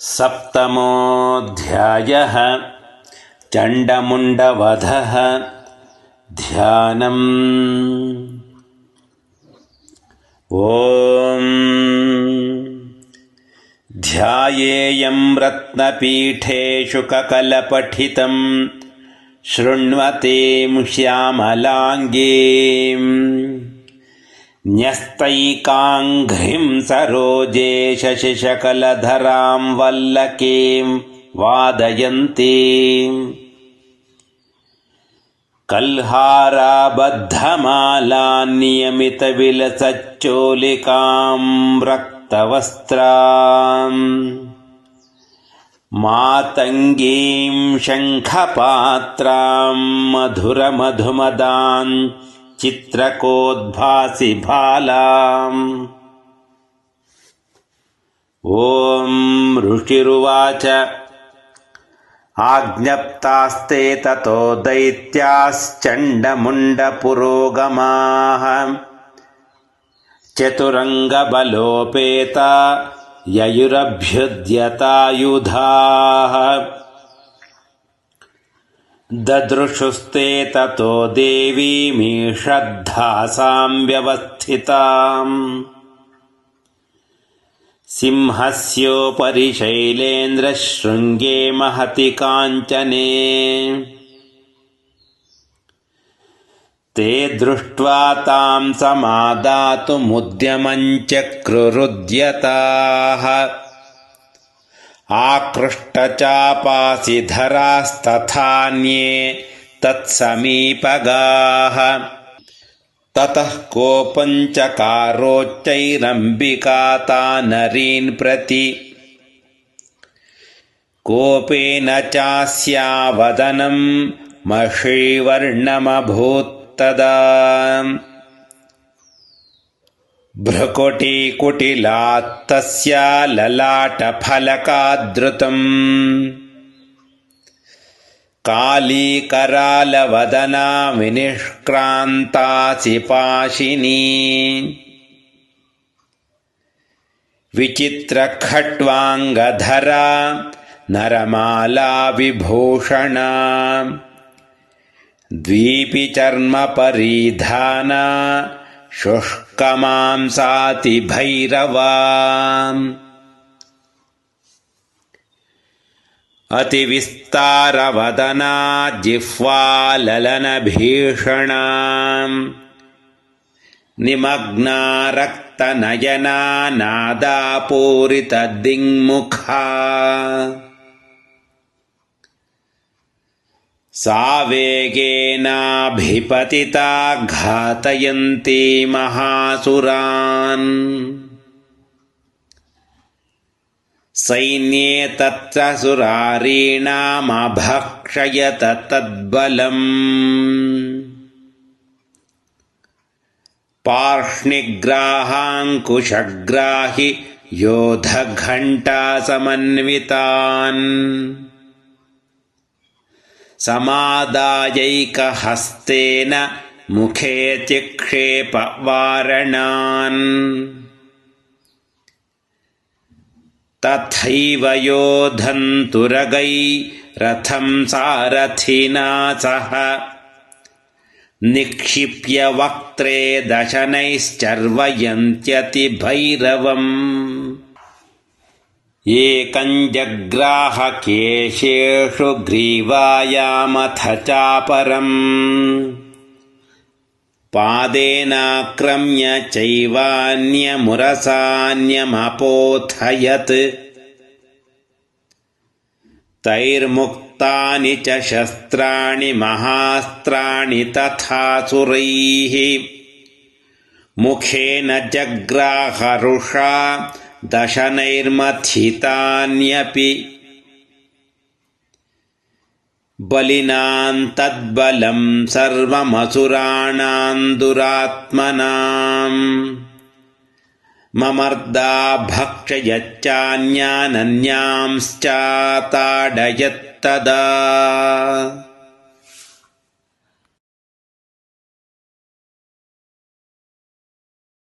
सप्तमोऽध्यायः। चण्डमुण्डवधः। ध्यानम्। ॐ। ध्यायेयं रत्नपीठे शुककलपठितं शृण्वतीं श्यामलाङ्गीम् न्यस्तैकाङ्घ्रिं सरोजे शशिशकलधरां वल्लकीं वादयन्तीम् कल्हाराबद्धमालान्नियमितविलसच्चोलिकां रक्तवस्त्राम् मातङ्गीं शङ्खपात्रां मधुरमधुमदान् चित्रकोद्भासि भालाम्। ॐ ऋषिरुवाच। आज्ञप्तास्ते ततो दैत्याश्चण्डमुण्डपुरोगमाः। चतुरङ्गबलोपेता ययुरभ्युद्यतायुधाः ददृशुस्ते ततो देवीमीषद्धासां व्यवस्थिताम्। सिंहस्योपरि शैलेन्द्रशृङ्गे महति काञ्चने। ते दृष्ट्वा तां समादातुमुद्यमञ्चक्रुरुद्यताः आकृष्टचापासिधरास्तथान्ये तत्समीपगाः। ततः कोपञ्चकारोच्चैरम्बिका नरीन् प्रति। कोपेन चास्यावदनं मषीवर्णमभूत्तदा भ्रुकुटीकुटिलात्तस्या ललाटफलकादृतम्। कालीकरालवदना विनिष्क्रान्तासि पाशिनी विचित्रखट्वाङ्गधरा नरमाला विभूषणा द्वीपिचर्मपरिधाना शुष्कमांसातिभैरवा अतिविस्तारवदना जिह्वाललनभीषणा निमग्ना रक्तनयना नादापूरितदिङ्मुखा वेगेनाभिपतिता घातयन्ती महासुरान्। सैन्ये तत्र सुरारीणामभक्षयत तद्बलम्। पार्ष्णिग्राहाङ्कुशग्राहि योधघण्टासमन्वितान् समादायैकहस्तेन मुखे चिक्षेपवारणान् तथैव योधन्तुरगै रथं सारथिना सह निक्षिप्य वक्त्रे दशनैश्चर्वयन्त्यतिभैरवम् एकञ्जग्राहकेशेषु ग्रीवायामथ चापरम्। पादेनाक्रम्य चैवान्यमुरसान्यमपोथयत्। तैर्मुक्तानि च शस्त्राणि महास्त्राणि तथासुरैः मुखेन जग्राहरुषा दशनैर्मथितान्यपि बलिनान्तद्बलं सर्वमसुराणां दुरात्मनाम् ममर्दा भक्षयच्चान्यानन्यांश्चाताडयत्तदा